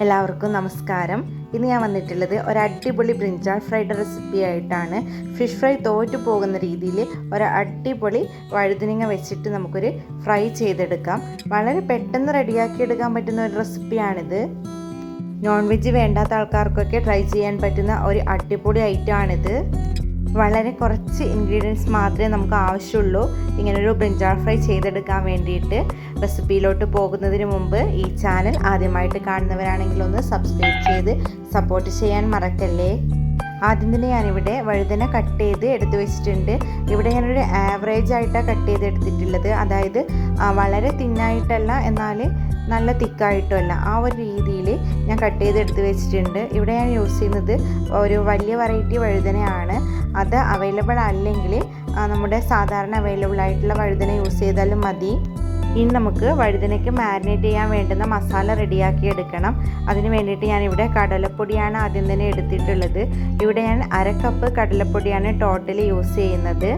എല്ലാവർക്കും നമസ്കാരം. ഇന്ന് ഞാൻ വന്നിട്ടുള്ളത് ഒരു അടിപൊളി ബ്രിഞ്ചാൾ ഫ്രൈഡ് റെസിപ്പി ആയിട്ടാണ്. ഫിഷ് ഫ്രൈ തോറ്റു പോകുന്ന രീതിയിൽ ഒരു അടിപൊളി വഴുതനങ്ങ വെച്ചിട്ട് നമുക്കൊരു ഫ്രൈ ചെയ്തെടുക്കാം. വളരെ പെട്ടെന്ന് റെഡിയാക്കി എടുക്കാൻ പറ്റുന്ന ഒരു റെസിപ്പിയാണിത്. നോൺ വെജ് വേണ്ടാത്ത ആൾക്കാർക്കൊക്കെ ട്രൈ ചെയ്യാൻ പറ്റുന്ന ഒരു അടിപൊളി ഐറ്റമാണിത്. വളരെ കുറച്ച് ഇൻഗ്രീഡിയൻസ് മാത്രമേ നമുക്ക് ആവശ്യമുള്ളൂ. ഇങ്ങനൊരു ബ്രിഞ്ചാൾ ഫ്രൈ ചെയ്തെടുക്കാൻ വേണ്ടിയിട്ട് റെസിപ്പിയിലോട്ട് പോകുന്നതിന് മുമ്പ് ഈ ചാനൽ ആദ്യമായിട്ട് കാണുന്നവരാണെങ്കിൽ ഒന്ന് സബ്സ്ക്രൈബ് ചെയ്ത് സപ്പോർട്ട് ചെയ്യാൻ മറക്കല്ലേ? ആദ്യം തന്നെ ഞാനിവിടെ വഴുതന കട്ട് ചെയ്ത് എടുത്തു വെച്ചിട്ടുണ്ട്. ഇവിടെ ഞാനൊരു ആവറേജ് ആയിട്ടാണ് കട്ട് ചെയ്ത് എടുത്തിട്ടുള്ളത്. അതായത് വളരെ തിന്നായിട്ടല്ല എന്നാൽ നല്ല തിക്കായിട്ടുമല്ല. ആ ഒരു രീതിയിൽ ഞാൻ കട്ട് ചെയ്ത് എടുത്ത് വെച്ചിട്ടുണ്ട്. ഇവിടെ ഞാൻ യൂസ് ചെയ്യുന്നത് ഒരു വലിയ വെറൈറ്റി വഴുതനയാണ്. അത് അവൈലബിൾ അല്ലെങ്കിൽ നമ്മുടെ സാധാരണ അവൈലബിൾ ആയിട്ടുള്ള വഴുതന യൂസ് ചെയ്താലും മതി. ഇനി നമുക്ക് വഴുതനയ്ക്ക് മാരിനേറ്റ് ചെയ്യാൻ വേണ്ടുന്ന മസാല റെഡിയാക്കി എടുക്കണം. അതിന് വേണ്ടിയിട്ട് ഞാൻ ഇവിടെ കടലപ്പൊടിയാണ് ആദ്യം തന്നെ എടുത്തിട്ടുള്ളത്. ഇവിടെ ഞാൻ അര കപ്പ് കടലപ്പൊടിയാണ് ടോട്ടലി യൂസ് ചെയ്യുന്നത്.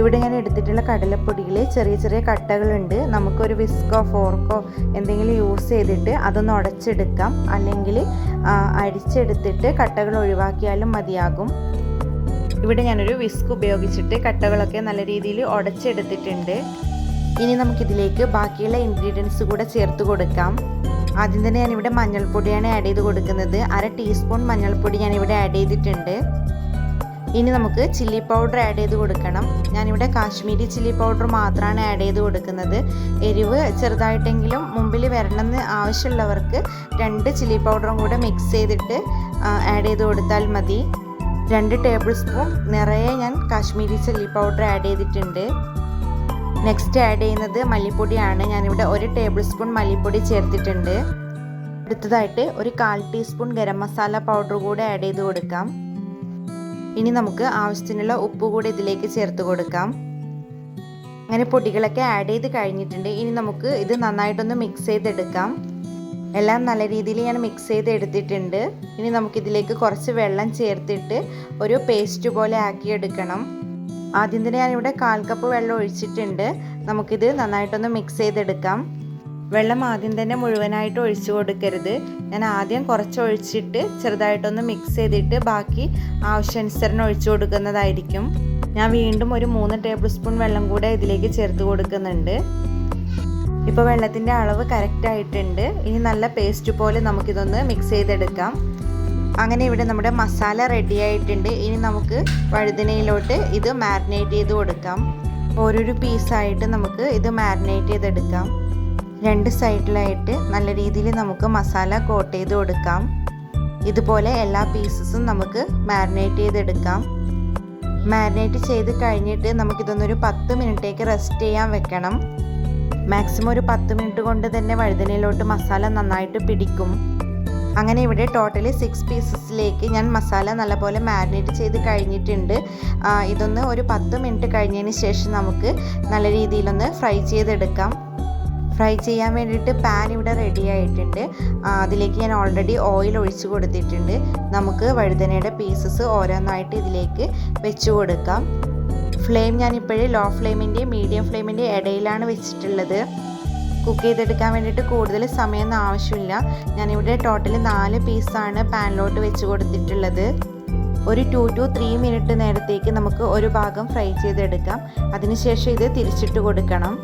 ഇവിടെ ഞാൻ എടുത്തിട്ടുള്ള കടലപ്പൊടിയിൽ ചെറിയ ചെറിയ കട്ടകളുണ്ട്. നമുക്കൊരു വിസ്കോ ഫോർക്കോ എന്തെങ്കിലും യൂസ് ചെയ്തിട്ട് അതൊന്ന് ഉടച്ചെടുക്കാം. അല്ലെങ്കിൽ അരിച്ചെടുത്തിട്ട് കട്ടകൾ ഒഴിവാക്കിയാലും മതിയാകും. ഇവിടെ ഞാനൊരു വിസ്ക് ഉപയോഗിച്ചിട്ട് കട്ടകളൊക്കെ നല്ല രീതിയിൽ ഉടച്ചെടുത്തിട്ടുണ്ട്. ഇനി നമുക്കിതിലേക്ക് ബാക്കിയുള്ള ഇൻഗ്രീഡിയൻസ് കൂടെ ചേർത്ത് കൊടുക്കാം. ആദ്യം തന്നെ ഞാനിവിടെ മഞ്ഞൾപ്പൊടിയാണ് ആഡ് ചെയ്ത് കൊടുക്കുന്നത്. അര ടീസ്പൂൺ മഞ്ഞൾപ്പൊടി ഞാനിവിടെ ആഡ് ചെയ്തിട്ടുണ്ട്. ഇനി നമുക്ക് ചില്ലി പൗഡർ ആഡ് ചെയ്ത് കൊടുക്കണം. ഞാനിവിടെ കാശ്മീരി ചില്ലി പൗഡർ മാത്രമാണ് ആഡ് ചെയ്ത് കൊടുക്കുന്നത്. എരിവ് ചെറുതായിട്ടെങ്കിലും മുമ്പിൽ വരണമെന്ന് ആവശ്യമുള്ളവർക്ക് രണ്ട് ചില്ലി പൗഡറും കൂടെ മിക്സ് ചെയ്തിട്ട് ആഡ് ചെയ്ത് കൊടുത്താൽ മതി. രണ്ട് ടേബിൾ സ്പൂൺ നിറയെ ഞാൻ കാശ്മീരി ചില്ലി പൗഡർ ആഡ് ചെയ്തിട്ടുണ്ട്. നെക്സ്റ്റ് ആഡ് ചെയ്യുന്നത് മല്ലിപ്പൊടിയാണ്. ഞാനിവിടെ ഒരു ടേബിൾ സ്പൂൺ മല്ലിപ്പൊടി ചേർത്തിട്ടുണ്ട്. അടുത്തതായിട്ട് ഒരു കാൽ ടീസ്പൂൺ ഗരം മസാല പൗഡർ കൂടെ ആഡ് ചെയ്ത് കൊടുക്കാം. ഇനി നമുക്ക് ആവശ്യത്തിനുള്ള ഉപ്പ് കൂടെ ഇതിലേക്ക് ചേർത്ത് കൊടുക്കാം. അങ്ങനെ പൊടികളൊക്കെ ആഡ് ചെയ്ത് കഴിഞ്ഞിട്ടുണ്ട്. ഇനി നമുക്ക് ഇത് നന്നായിട്ടൊന്ന് മിക്സ് ചെയ്തെടുക്കാം. എല്ലാം നല്ല രീതിയിൽ ഞാൻ മിക്സ് ചെയ്ത് എടുത്തിട്ടുണ്ട് ഇനി നമുക്കിതിലേക്ക് കുറച്ച് വെള്ളം ചേർത്തിട്ട് ഒരു പേസ്റ്റ് പോലെ ആക്കി എടുക്കണം ആദ്യം തന്നെ ഞാനിവിടെ കാൽ കപ്പ് വെള്ളം ഒഴിച്ചിട്ടുണ്ട്. നമുക്കിത് നന്നായിട്ടൊന്ന് മിക്സ് ചെയ്തെടുക്കാം. വെള്ളം ആദ്യം തന്നെ മുഴുവനായിട്ട് ഒഴിച്ചു കൊടുക്കരുത്. ഞാൻ ആദ്യം കുറച്ച് ഒഴിച്ചിട്ട് ചെറുതായിട്ടൊന്ന് മിക്സ് ചെയ്തിട്ട് ബാക്കി ആവശ്യാനുസരണം ഒഴിച്ചു കൊടുക്കുന്നതായിരിക്കും. ഞാൻ വീണ്ടും ഒരു മൂന്ന് ടേബിൾ സ്പൂൺ വെള്ളം കൂടെ ഇതിലേക്ക് ചേർത്ത് കൊടുക്കുന്നുണ്ട്. ഇപ്പോൾ വെള്ളത്തിന്റെ അളവ് കറക്റ്റ് ആയിട്ടുണ്ട്. ഇനി നല്ല പേസ്റ്റ് പോലെ നമുക്കിതൊന്ന് മിക്സ് ചെയ്തെടുക്കാം. അങ്ങനെ ഇവിടെ നമ്മുടെ മസാല റെഡി ആയിട്ടുണ്ട്. ഇനി നമുക്ക് വഴുതനയിലോട്ട് ഇത് മാരിനേറ്റ് ചെയ്ത് കൊടുക്കാം. ഓരോരു പീസായിട്ട് നമുക്ക് ഇത് മാരിനേറ്റ് ചെയ്തെടുക്കാം. രണ്ട് സൈഡിലായിട്ട് നല്ല രീതിയിൽ നമുക്ക് മസാല കോട്ട് ചെയ്ത് കൊടുക്കാം. ഇതുപോലെ എല്ലാ പീസസും നമുക്ക് മാരിനേറ്റ് ചെയ്തെടുക്കാം. മാരിനേറ്റ് ചെയ്ത് കഴിഞ്ഞിട്ട് നമുക്കിതൊന്നൊരു പത്ത് മിനിറ്റേക്ക് റെസ്റ്റ് ചെയ്യാൻ വെക്കണം. മാക്സിമം ഒരു പത്ത് മിനിറ്റ് കൊണ്ട് തന്നെ വഴുതനയിലോട്ട് മസാല നന്നായിട്ട് പിടിക്കും. അങ്ങനെ ഇവിടെ ടോട്ടലി സിക്സ് പീസസിലേക്ക് ഞാൻ മസാല നല്ലപോലെ മാരിനേറ്റ് ചെയ്ത് കഴിഞ്ഞിട്ടുണ്ട്. ഇതൊന്ന് ഒരു പത്ത് മിനിറ്റ് കഴിഞ്ഞതിന് ശേഷം നമുക്ക് നല്ല രീതിയിലൊന്ന് ഫ്രൈ ചെയ്തെടുക്കാം. ഫ്രൈ ചെയ്യാൻ വേണ്ടിയിട്ട് പാൻ ഇവിടെ റെഡി ആയിട്ടുണ്ട്. അതിലേക്ക് ഞാൻ ഓൾറെഡി ഓയിൽ ഒഴിച്ചു കൊടുത്തിട്ടുണ്ട്. നമുക്ക് വഴുതനയുടെ പീസസ് ഓരോന്നായിട്ട് ഇതിലേക്ക് വെച്ച് കൊടുക്കാം. ഫ്ലെയിം ഞാൻ ഇപ്പോഴും ലോ ഫ്ലെയിമിന്റെ മീഡിയം ഫ്ലെയിമിന്റെ ഇടയിലാണ് വെച്ചിട്ടുള്ളത്. കുക്ക് ചെയ്തെടുക്കാൻ വേണ്ടിയിട്ട് കൂടുതൽ സമയമൊന്നും ആവശ്യമില്ല. ഞാനിവിടെ ടോട്ടൽ നാല് പീസാണ് പാനിലോട്ട് വെച്ച് കൊടുത്തിട്ടുള്ളത്. ഒരു ടു ടു ത്രീ മിനിറ്റ് നേരത്തേക്ക് നമുക്ക് ഒരു ഭാഗം ഫ്രൈ ചെയ്തെടുക്കാം. അതിനുശേഷം ഇത് തിരിച്ചിട്ട് കൊടുക്കണം.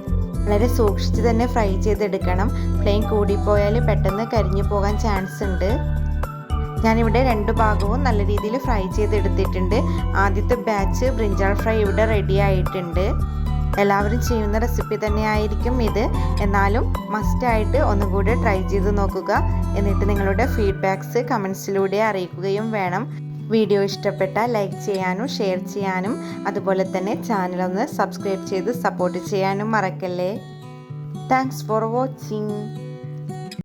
വളരെ സൂക്ഷിച്ച് തന്നെ ഫ്രൈ ചെയ്തെടുക്കണം. ഫ്ലെയിം കൂടിപ്പോയാൽ പെട്ടെന്ന് കരിഞ്ഞു പോകാൻ ചാൻസ് ഉണ്ട്. ഞാനിവിടെ രണ്ട് ഭാഗവും നല്ല രീതിയിൽ ഫ്രൈ ചെയ്തെടുത്തിട്ടുണ്ട്. ആദ്യത്തെ ബാച്ച് ബ്രിഞ്ചാൾ ഫ്രൈ ഇവിടെ റെഡി ആയിട്ടുണ്ട്. എല്ലാവരും ചെയ്യുന്ന റെസിപ്പി തന്നെയായിരിക്കും ഇത്. എന്നാലും മസ്റ്റായിട്ട് ഒന്നും കൂടി ട്രൈ ചെയ്ത് നോക്കുക. എന്നിട്ട് നിങ്ങളുടെ ഫീഡ്ബാക്ക്സ് കമൻസിലൂടെ അറിയിക്കുകയും വേണം. വീഡിയോ ഇഷ്ടപ്പെട്ട ലൈക്ക് ചെയ്യാനും ഷെയർ ചെയ്യാനും. അതുപോലെ തന്നെ ചാനലൊന്ന് സബ്സ്ക്രൈബ് ചെയ്ത് സപ്പോർട്ട് ചെയ്യാനും മറക്കല്ലേ. Thanks for watching